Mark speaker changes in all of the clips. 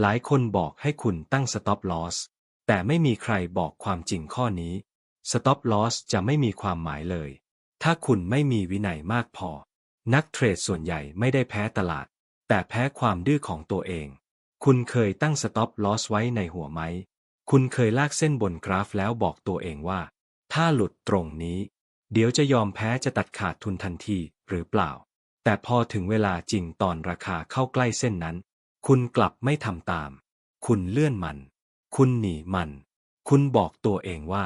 Speaker 1: หลายคนบอกให้คุณตั้ง stop loss แต่ไม่มีใครบอกความจริงข้อนี้ stop loss จะไม่มีความหมายเลย ถ้าคุณไม่มีวินัยมากพอ นักเทรดส่วนใหญ่ไม่ได้แพ้ตลาด แต่แพ้ความดื้อของตัวเอง คุณเคยตั้ง stop loss ไว้ในหัวไหม คุณเคยลากเส้นบนกราฟแล้วบอกตัวเองว่า ถ้าหลุดตรงนี้ เดี๋ยวจะยอมแพ้จะตัดขาดทุนทันทีหรือเปล่า แต่พอถึงเวลาจริงตอนราคาเข้าใกล้เส้นนั้น คุณกลับไม่ทำตาม คุณเลื่อนมัน คุณหนีมัน คุณบอกตัวเองว่า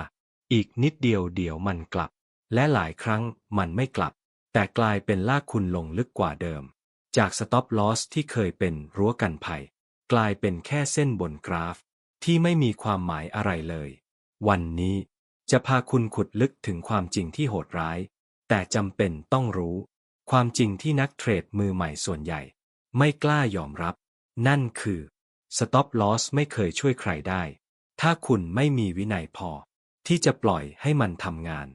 Speaker 1: อีกนิดเดียวเดี๋ยวมันกลับ และหลายครั้งมันไม่กลับ แต่กลายเป็นลากคุณลงลึกกว่าเดิม จากสต็อปลอสที่เคยเป็นรั้วกันภัย กลายเป็นแค่เส้นบนกราฟ ที่ไม่มีความหมายอะไรเลย วันนี้จะพาคุณขุดลึกถึงความจริงที่โหดร้าย แต่จำเป็นต้องรู้ ความจริงที่นักเทรดมือใหม่ส่วนใหญ่ ไม่กล้ายอมรับ นั่นคือ Stop Loss ไม่เคยช่วยใครได้ ถ้าคุณไม่มีวินัยพอ ที่จะปล่อยให้มันทำงาน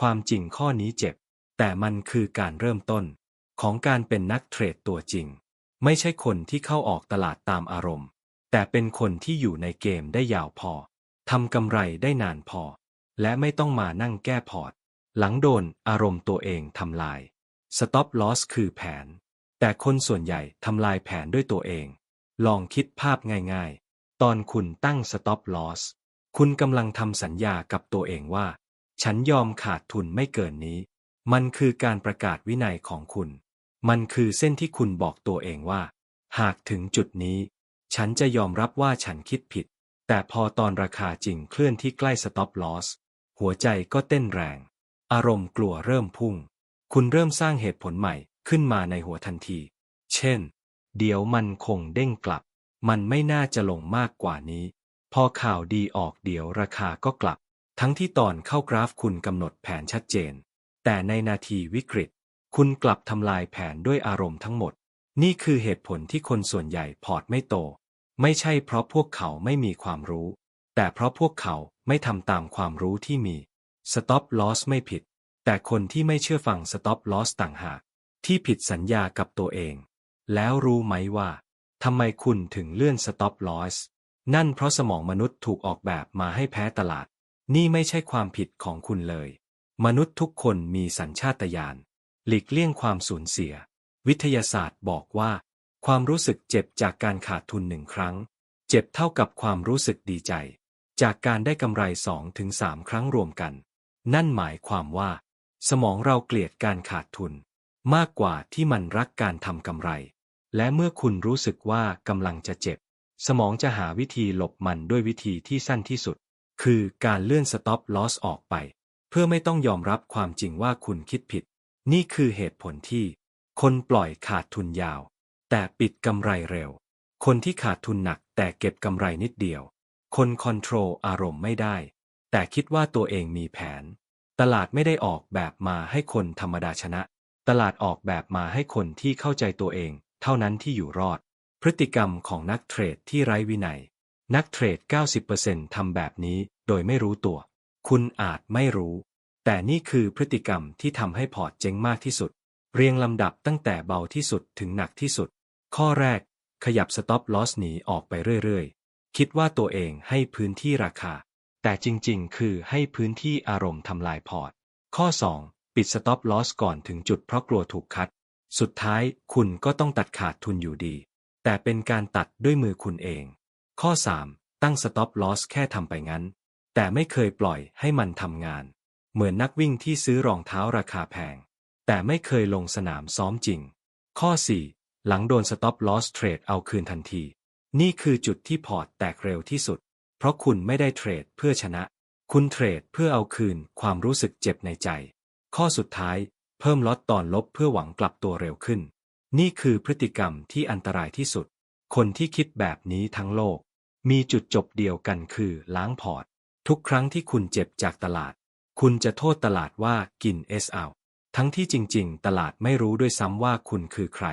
Speaker 1: ความจริงข้อนี้เจ็บ แต่มันคือการเริ่มต้น ของการเป็นนักเทรดตัวจริง ไม่ใช่คนที่เข้าออกตลาดตามอารมณ์ แต่เป็นคนที่อยู่ในเกมได้ยาวพอทำกำไรได้นานพอ และไม่ต้องมานั่งแก้พอร์ต หลังโดนอารมณ์ตัวเองทำลาย Stop Loss คือแผน แต่คนส่วนใหญ่ทำลายแผนด้วยตัวเอง ลองคิดภาพง่ายๆ ตอนคุณตั้ง Stop Loss คุณกำลังทำสัญญากับตัวเองว่า ฉันยอมขาดทุนไม่เกินนี้ มันคือการประกาศวินัยของคุณ มันคือเส้นที่คุณบอกตัวเองว่า หากถึงจุดนี้ ฉันจะยอมรับว่าฉันคิดผิด แต่พอตอนราคาจริงเคลื่อนที่ใกล้ Stop Loss หัวใจก็เต้นแรง อารมณ์กลัวเริ่มพุ่ง คุณเริ่มสร้างเหตุผลใหม่ขึ้นมาในหัวทันที เช่น เดี๋ยวมันคงเด้งกลับ มันไม่น่าจะลงมากกว่านี้ พอข่าวดีออกเดี๋ยวราคาก็กลับ ทั้งที่ตอนเข้ากราฟคุณกำหนดแผนชัดเจน แต่ในนาทีวิกฤต คุณกลับทำลายแผนด้วยอารมณ์ทั้งหมด นี่คือเหตุผลที่คนส่วนใหญ่พอร์ตไม่โต ไม่ใช่เพราะพวกเขาไม่มีความรู้ แต่เพราะพวกเขาไม่ทำตามความรู้ที่มี Stop Loss ไม่ผิด แต่คนที่ไม่เชื่อฟัง Stop Loss ต่างหากที่ผิดสัญญากับตัวเอง แล้วรู้ไหมว่าทำไมคุณถึงเลื่อน Stop Loss นั่นเพราะสมองมนุษย์ถูกออกแบบมาให้แพ้ตลาด นี่ไม่ใช่ความผิดของคุณเลย มนุษย์ทุกคนมีสัญชาตญาณหลีกเลี่ยงความสูญเสีย วิทยาศาสตร์บอกว่า ความรู้สึกเจ็บจากการขาดทุนหนึ่งครั้ง เจ็บเท่ากับความรู้สึกดีใจ จากการได้กำไรสองถึงสามครั้งรวมกัน นั่นหมายความว่า สมองเราเกลียดการขาดทุน มากกว่าที่มันรักการทำกำไร และเมื่อคุณรู้สึกว่ากำลังจะเจ็บ สมองจะหาวิธีหลบมันด้วยวิธีที่สั้นที่สุด คือการเลื่อน stop loss ออกไป เพื่อไม่ต้องยอมรับความจริงว่าคุณคิดผิด นี่คือเหตุผลที่ คนปล่อยขาดทุนยาว แต่ปิดกำไรเร็ว คนที่ขาดทุนหนักแต่เก็บกำไรนิดเดียว คนคอนโทรลอารมณ์ไม่ได้ แต่คิดว่าตัวเองมีแผน ตลาดไม่ได้ออกแบบมาให้คนธรรมดาชนะ ตลาดออกแบบมาให้คนที่เข้าใจตัวเอง เท่านั้นที่อยู่รอด พฤติกรรมของนักเทรดที่ไร้วินัย นักเทรด 90%ทำแบบนี้โดยไม่รู้ตัว คุณอาจไม่รู้ แต่นี่คือพฤติกรรมที่ทำให้พอร์ตเจ๊งมากที่สุด เรียงลำดับตั้งแต่เบาที่สุดถึงหนักที่สุด ข้อแรก ขยับ stop loss หนีออกไปเรื่อยๆ คิดว่าตัวเองให้พื้นที่ราคา แต่จริงๆ คือให้พื้นที่อารมณ์ทำลายพอร์ต ข้อ 2 ปิด stop loss ก่อนถึงจุดเพราะกลัวถูกคัด สุดท้ายคุณก็ต้องตัดขาดทุนอยู่ดี แต่เป็นการตัดด้วยมือคุณเอง ข้อ 3 ตั้ง stop loss แค่ทำไปงั้น แต่ไม่เคยปล่อยให้มันทำงาน เหมือนนักวิ่งที่ซื้อรองเท้าราคาแพง แต่ไม่เคยลงสนามซ้อมจริง ข้อ 4 หลังโดน stop loss เทรดเอาคืนทันที นี่คือจุดที่พอร์ตแตกเร็วที่สุด เพราะคุณไม่ได้เทรดเพื่อชนะ คุณเทรดเพื่อเอาคืนความรู้สึกเจ็บในใจ ข้อสุดท้าย พิ่มลดตอนลบเพื่อหวังกลับตัวเร็วขึ้น นี่คือพฤติกรรมที่อันตรายที่สุด คนที่คิดแบบนี้ทั้งโลก มีจุดจบเดียวกันคือล้างพอร์ต ทุกครั้งที่คุณเจ็บจากตลาด คุณจะโทษตลาดว่ากินเอสเอาทั้งที่จริง ๆ ตลาดไม่รู้ด้วยซ้ำว่าคุณคือใคร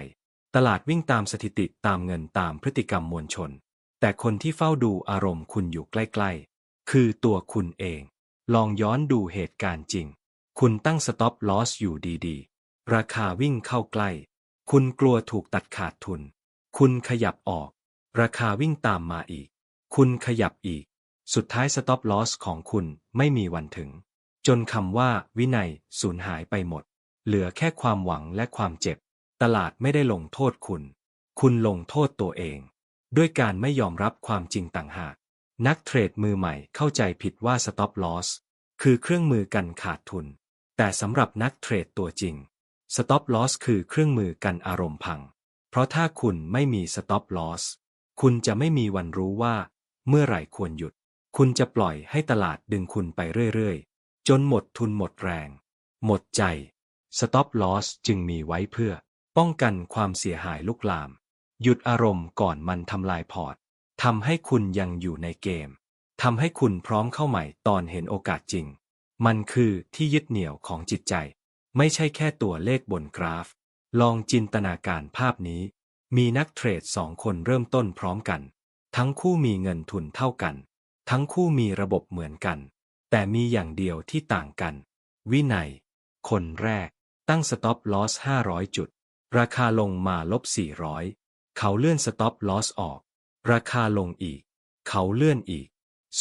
Speaker 1: ตลาดวิ่งตามสถิติตามเงินตามพฤติกรรมมวลชน แต่คนที่เฝ้าดูอารมณ์คุณอยู่ใกล้ ๆ คือตัวคุณเอง ลองย้อนดูเหตุการณ์จริง คุณตั้ง stop loss อยู่ดีๆ ราคาวิ่งเข้าใกล้ คุณกลัวถูกตัดขาดทุน คุณขยับออก ราคาวิ่งตามมาอีก คุณขยับอีก สุดท้าย stop loss ของคุณไม่มีวันถึง จนคำว่าวินัยสูญหายไปหมด เหลือแค่ความหวังและความเจ็บ ตลาดไม่ได้ลงโทษคุณ คุณลงโทษตัวเอง ด้วยการไม่ยอมรับความจริงต่างหาก นักเทรดมือใหม่เข้าใจผิดว่า stop loss คือเครื่องมือกันขาดทุน แต่สำหรับนักเทรดตัวจริง stop loss คือเครื่องมือกันอารมณ์พัง เพราะถ้าคุณไม่มี stop loss คุณจะไม่มีวันรู้ว่า เมื่อไหร่ควรหยุด คุณจะปล่อยให้ตลาดดึงคุณไปเรื่อยๆ จนหมดทุนหมดแรง หมดใจ stop loss จึงมีไว้เพื่อ ป้องกันความเสียหายลุกลาม หยุดอารมณ์ก่อนมันทำลายพอร์ตทำให้คุณยังอยู่ในเกมทำให้คุณพร้อมเข้าใหม่ตอนเห็นโอกาสจริง มันคือที่ยึดเหนี่ยวของจิตใจ ไม่ใช่แค่ตัวเลขบนกราฟ ลองจินตนาการภาพนี้ มีนักเทรดสองคนเริ่มต้นพร้อมกัน ทั้งคู่มีเงินทุนเท่ากัน ทั้งคู่มีระบบเหมือนกัน แต่มีอย่างเดียวที่ต่างกัน วินัย คนแรก ตั้ง stop loss 500 จุด ราคาลงมาลบ 400 เขาเลื่อน stop loss ออก ราคาลงอีก เขาเลื่อนอีก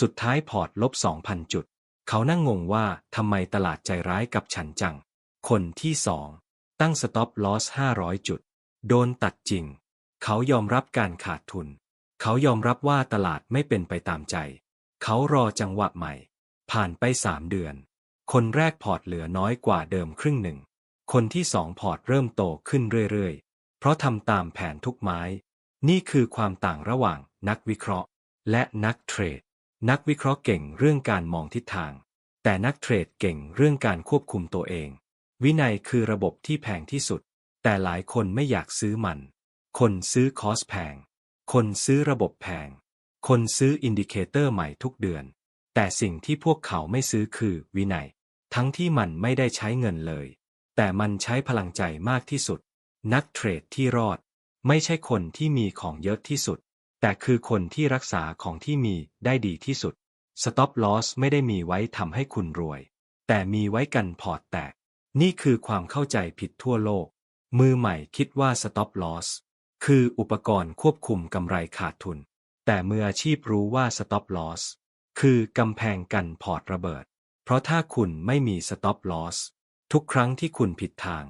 Speaker 1: สุดท้ายพอร์ตลบ 2,000 จุด เขานั่งงงว่าทำไมตลาดใจร้ายกับฉันจัง คนที่สอง ตั้ง stop loss 500 จุด โดนตัดจริง เขายอมรับการขาดทุน เขายอมรับว่าตลาดไม่เป็นไปตามใจ เขารอจังหวะใหม่ ผ่านไปสามเดือน คนแรกพอร์ตเหลือน้อยกว่าเดิมครึ่งหนึ่ง คนที่สองพอร์ตเริ่มโตขึ้นเรื่อยๆ เพราะทำตามแผนทุกไม้ นี่คือความต่างระหว่างนักวิเคราะห์ และนักเทรด นักวิเคราะห์เก่งเรื่องการมองทิศทาง แต่นักเทรดเก่งเรื่องการควบคุมตัวเอง วินัยคือระบบที่แพงที่สุด แต่หลายคนไม่อยากซื้อมัน คนซื้อคอสแพง คนซื้อระบบแพง คนซื้ออินดิเคเตอร์ใหม่ทุกเดือน แต่สิ่งที่พวกเขาไม่ซื้อคือวินัย ทั้งที่มันไม่ได้ใช้เงินเลย แต่มันใช้พลังใจมากที่สุด นักเทรดที่รอด ไม่ใช่คนที่มีของเยอะที่สุด แต่คือคนที่รักษาของที่มีได้ดีที่สุด Stop Loss ไม่ได้มีไว้ทำให้คุณรวย แต่มีไว้กันพอร์ตแตก นี่คือความเข้าใจผิดทั่วโลก มือใหม่คิดว่า Stop Loss คืออุปกรณ์ควบคุมกำไรขาดทุน แต่มืออาชีพรู้ว่า Stop Loss คือกำแพงกันพอร์ตระเบิด เพราะถ้าคุณไม่มี Stop Loss ทุกครั้งที่คุณผิดทาง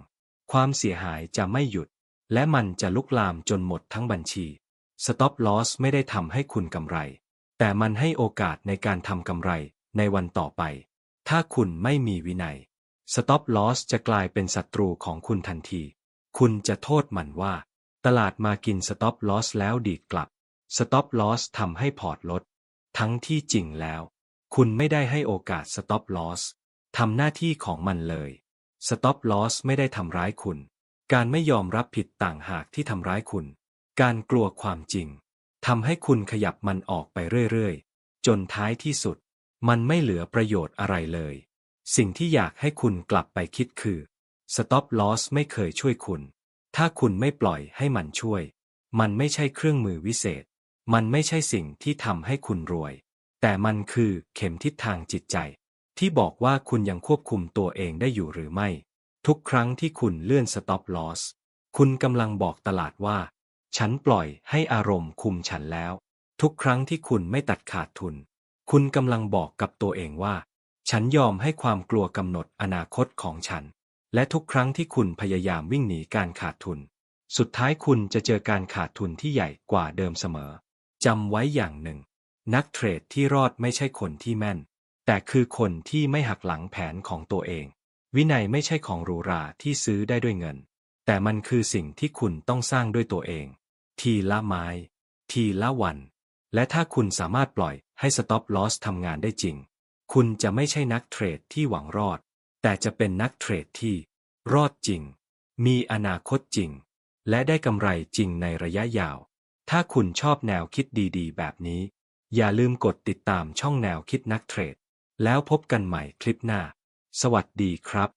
Speaker 1: ความเสียหายจะไม่หยุด และมันจะลุกลามจนหมดทั้งบัญชี Stop Loss ไม่ได้ทำให้คุณกำไร แต่มันให้โอกาสในการทำกำไรในวันต่อไป ถ้าคุณไม่มีวินัย Stop Loss จะกลายเป็นศัตรูของคุณทันที คุณจะโทษมันว่า ตลาดมากิน Stop Loss แล้วดีดกลับ Stop Loss ทำให้พอร์ตลด ทั้งที่จริงแล้ว คุณไม่ได้ให้โอกาส Stop Loss ทำหน้าที่ของมันเลย Stop Loss ไม่ได้ทำร้ายคุณ การไม่ยอมรับผิดต่างหากที่ทำร้ายคุณ การกลัวความจริงทำให้คุณขยับมันออกไปเรื่อยๆ จนท้ายที่สุด มันไม่เหลือประโยชน์อะไรเลย สิ่งที่อยากให้คุณกลับไปคิดคือ Stop Loss ไม่เคยช่วยคุณ ถ้าคุณไม่ปล่อยให้มันช่วย มันไม่ใช่เครื่องมือวิเศษ มันไม่ใช่สิ่งที่ทำให้คุณรวย แต่มันคือเข็มทิศทางจิตใจ ที่บอกว่าคุณยังควบคุมตัวเองได้อยู่หรือไม่ ทุกครั้งที่คุณเลื่อน Stop Loss คุณกำลังบอกตลาดว่า ฉันปล่อยให้อารมณ์คุมฉันแล้ว ทุกครั้งที่คุณไม่ตัดขาดทุน คุณกำลังบอกกับตัวเองว่า ฉันยอมให้ความกลัวกำหนดอนาคตของฉัน และทุกครั้งที่คุณพยายามวิ่งหนีการขาดทุน สุดท้ายคุณจะเจอการขาดทุนที่ใหญ่กว่าเดิมเสมอจำไว้อย่างหนึ่ง นักเทรดที่รอดไม่ใช่คนที่แม่น แต่คือคนที่ไม่หักหลังแผนของตัวเอง วินัยไม่ใช่ของหรูหราที่ซื้อได้ด้วยเงิน แต่มันคือสิ่งที่คุณต้องสร้างด้วยตัวเอง ทีละไม้ ทีละวัน และถ้าคุณสามารถปล่อยให้ Stop Loss ทำงานได้จริง คุณจะไม่ใช่นักเทรดที่หวังรอด แต่จะเป็นนักเทรดที่ รอดจริง มีอนาคตจริง และได้กำไรจริงในระยะยาว ถ้าคุณชอบแนวคิดดีๆ แบบนี้ อย่าลืมกดติดตามช่องแนวคิดนักเทรด แล้วพบกันใหม่คลิปหน้า สวัสดีครับ